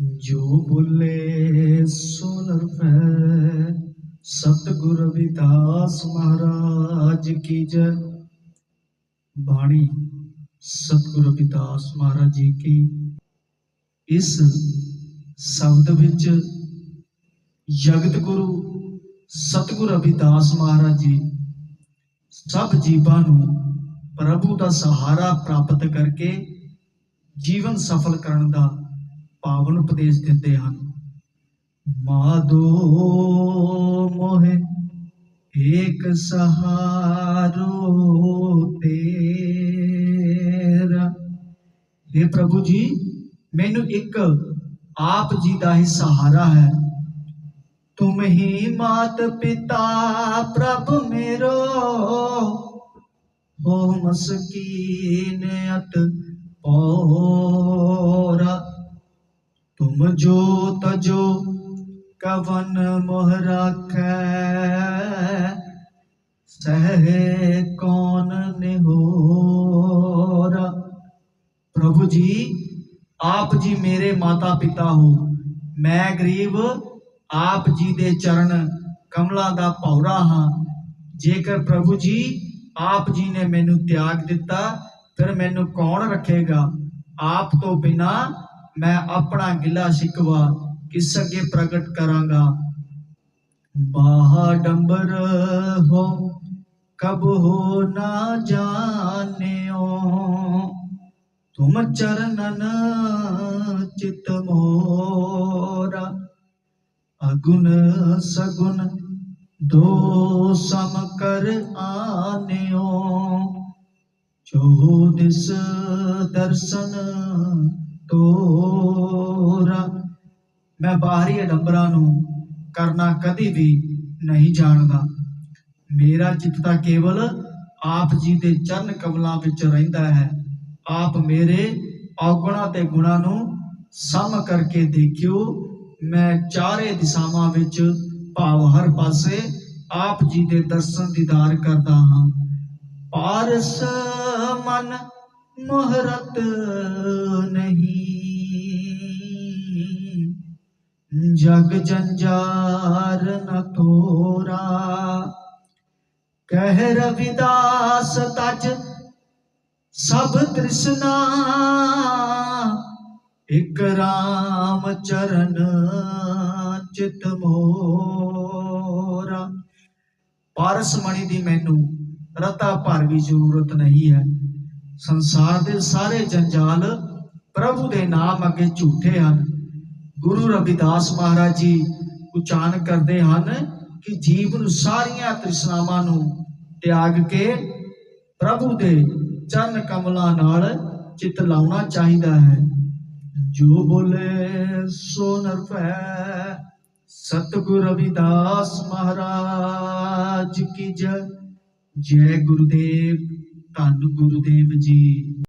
ਜੋ ਬੋਲੇ ਸੋ ਨਰਪੈ ਸਤਿਗੁਰ ਰਵਿਦਾਸ ਮਹਾਰਾਜ ਕੀ ਜੈ। ਬਾਣੀ, ਸਤਿਗੁਰ ਰਵਿਦਾਸ ਮਹਾਰਾਜ ਜੀ ਕੀ। ਇਸ ਸ਼ਬਦ ਵਿੱਚ ਜਗਤ ਗੁਰੂ, ਸਤਿਗੁਰ ਰਵਿਦਾਸ ਮਹਾਰਾਜ ਜੀ, ਸਭ ਜੀਵਾਂ ਨੂੰ ਪ੍ਰਭੂ ਦਾ ਸਹਾਰਾ ਪ੍ਰਾਪਤ ਕਰਕੇ ਜੀਵਨ ਸਫਲ ਕਰਨ ਦਾ ਪਾਵਨ ਉਪਦੇਸ਼ ਦਿੰਦੇ ਹਨ। ਮਾਦੋ ਮੋਹਿ, ਏਕ ਸਹਾਰੋ ਤੇਰਾ। हे ਪ੍ਰਭੂ ਜੀ, ਮੈਨੂੰ ਇੱਕ ਆਪ ਜੀ ਦਾ ਹੀ ਸਹਾਰਾ ਹੈ। ਤੁਮ ਹੀ ਮਾਤ ਪਿਤਾ ਪ੍ਰਭ ਮੇਰੋ, ਹੋ ਮਸਕੀਨ ਅਤ ਪੋਰਾ ਜੋ ਤਜੋ ਕਵਨ ਮੋਹ ਰਾਖੈ, ਸਹਿ ਕੌਣ ਨਿਹੋਰਾ? ਪ੍ਰਭੂ ਜੀ, ਆਪ ਜੀ ਮੇਰੇ ਮਾਤਾ ਪਿਤਾ ਹੋ। ਮੈਂ ਗਰੀਬ, ਆਪ ਜੀ ਦੇ ਚਰਨ ਕਮਲਾਂ ਦਾ ਭੌਰਾ ਹਾਂ। ਜੇਕਰ ਪ੍ਰਭੂ ਜੀ ਆਪ ਜੀ ਨੇ ਮੈਨੂੰ ਤਿਆਗ ਦਿੱਤਾ, ਫਿਰ ਮੈਨੂੰ ਕੌਣ ਰੱਖੇਗਾ? ਆਪ ਤੋਂ ਬਿਨਾ ਮੈਂ ਆਪਣਾ ਗਿਲਾ ਸ਼ਿਕਵਾ ਕਿਸ ਅੱਗੇ ਪ੍ਰਗਟ ਕਰਾਂਗਾ? ਬਾਹਾ ਡੰਬਰ ਹੋ, ਕਬ ਹੋ ਨਾ ਜਾਣਿਓ? ਤੁਮ ਚਰਨਨ ਚਿਤ ਮੋਰਾ, ਅਗੁਣ ਸਗੁਣ ਦੋ ਸਮ ਕਰ ਆਨਿਓ। ਜੋ ਦਿਸ ਦਰਸ਼ਨ ਤੋਰਾ ਮੈਂ ਬਾਹਰੀ ਅਡੰਬਰਾਂ ਨੂੰ ਕਰਨਾ ਕਦੀ ਵੀ ਨਹੀਂ ਜਾਣਦਾ। ਮੇਰਾ ਚਿੱਤ ਤਾਂ ਕੇਵਲ ਆਪ ਜੀ ਦੇ ਚਰਨ ਕਮਲਾਂ ਵਿੱਚ ਰਹਿੰਦਾ ਹੈ। ਆਪ ਮੇਰੇ ਔਗੁਣਾਂ ਤੇ ਗੁਣਾਂ ਨੂੰ ਸਮ ਕਰਕੇ ਦੇਖਿਓ। ਮੈਂ ਚਾਰੇ ਦਿਸ਼ਾਵਾਂ ਵਿੱਚ ਭਾਵ ਹਰ ਪਾਸੇ ਆਪ ਜੀ ਦੇ ਦਰਸ਼ਨ ਦੀਦਾਰ ਕਰਦਾ ਹਾਂ। ਪਾਰਸ ਮਨ ਮਹਰਤ ਜਗ ਜੰਜਾਰ ਨ ਤੋਰਾ। ਕਹਿ ਰਵਿਦਾਸ ਤਜ ਸਭ ਤ੍ਰਿਸ਼ਨਾ। ਇਕ ਰਾਮ ਚਰਨ ਚਿਤ ਮੋਰਾ। ਪਾਰਸ ਮਣੀ ਦੀ ਮੈਨੂੰ ਰਤਾ ਭਰ ਵੀ ਜ਼ਰੂਰਤ ਨਹੀਂ ਹੈ। ਸੰਸਾਰ ਦੇ ਸਾਰੇ ਜੰਜਾਲ ਪ੍ਰਭੂ ਦੇ ਨਾਮ ਅੱਗੇ ਝੂਠੇ ਹਨ। ਗੁਰੂ ਰਵਿਦਾਸ ਮਹਾਰਾਜ ਜੀ ਉਚਾਰਨ ਕਰਦੇ ਹਨ ਕਿ ਜੀਵ ਨੂੰ ਸਾਰੀਆਂ ਤ੍ਰਿਸ਼ਨਾਵਾਂ ਨੂੰ ਤਿਆਗ ਕੇ ਪ੍ਰਭੂ ਦੇ ਚਰਨ ਕਮਲਾਂ ਨਾਲ ਚਿੱਤ ਲਾਉਣਾ ਚਾਹੀਦਾ ਹੈ। ਜੋ ਬੋਲੇ ਸੋ ਨਰਪੈ ਸਤਿਗੁਰ ਰਵਿਦਾਸ ਮਹਾਰਾਜ ਕੀ ਜੈ। ਜੈ ਗੁਰਦੇਵ, ਧੰਨ ਗੁਰਦੇਵ ਜੀ।